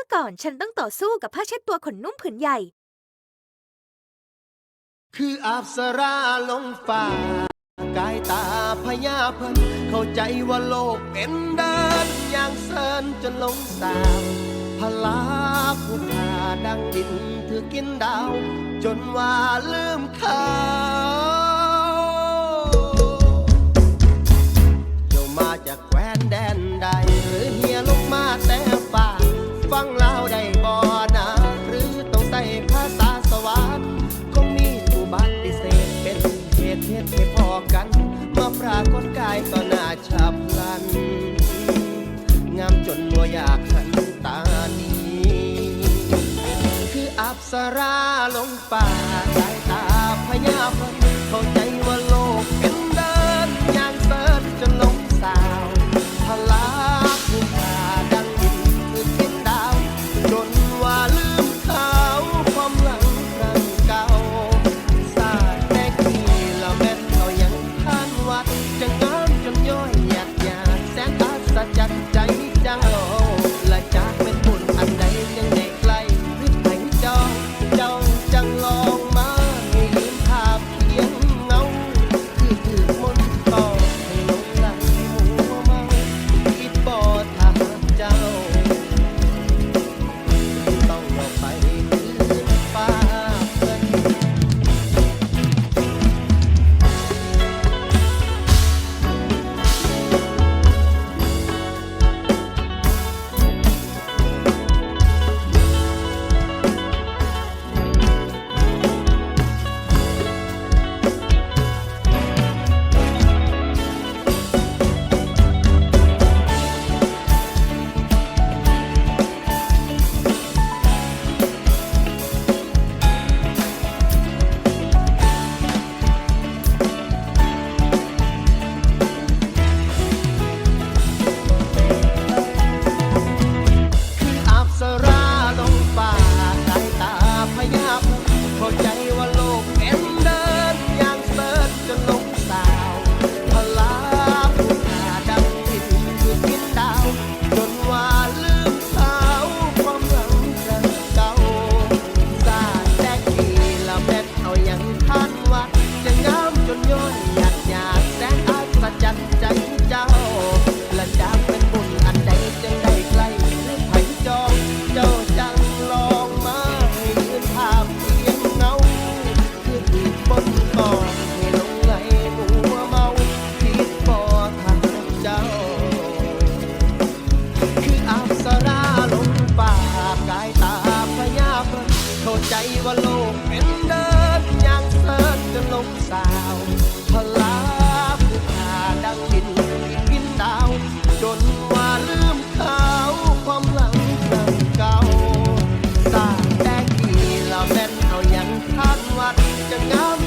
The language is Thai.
มื่อก่อนฉันต้องต่อสู้กับผ้าเช็ดตัวขนนุ่มผืนใหญ่ คืออาบสราลงฟ้ากายตาพญาเพิ่นเข้าใจว่าโลกเป็นเดินอย่างเซินจนลงสาวพลาผู้พาดังดินถือกินดาว จนว่าลืมเขา ลงป่าสายตาพยาพ วัดจะงาม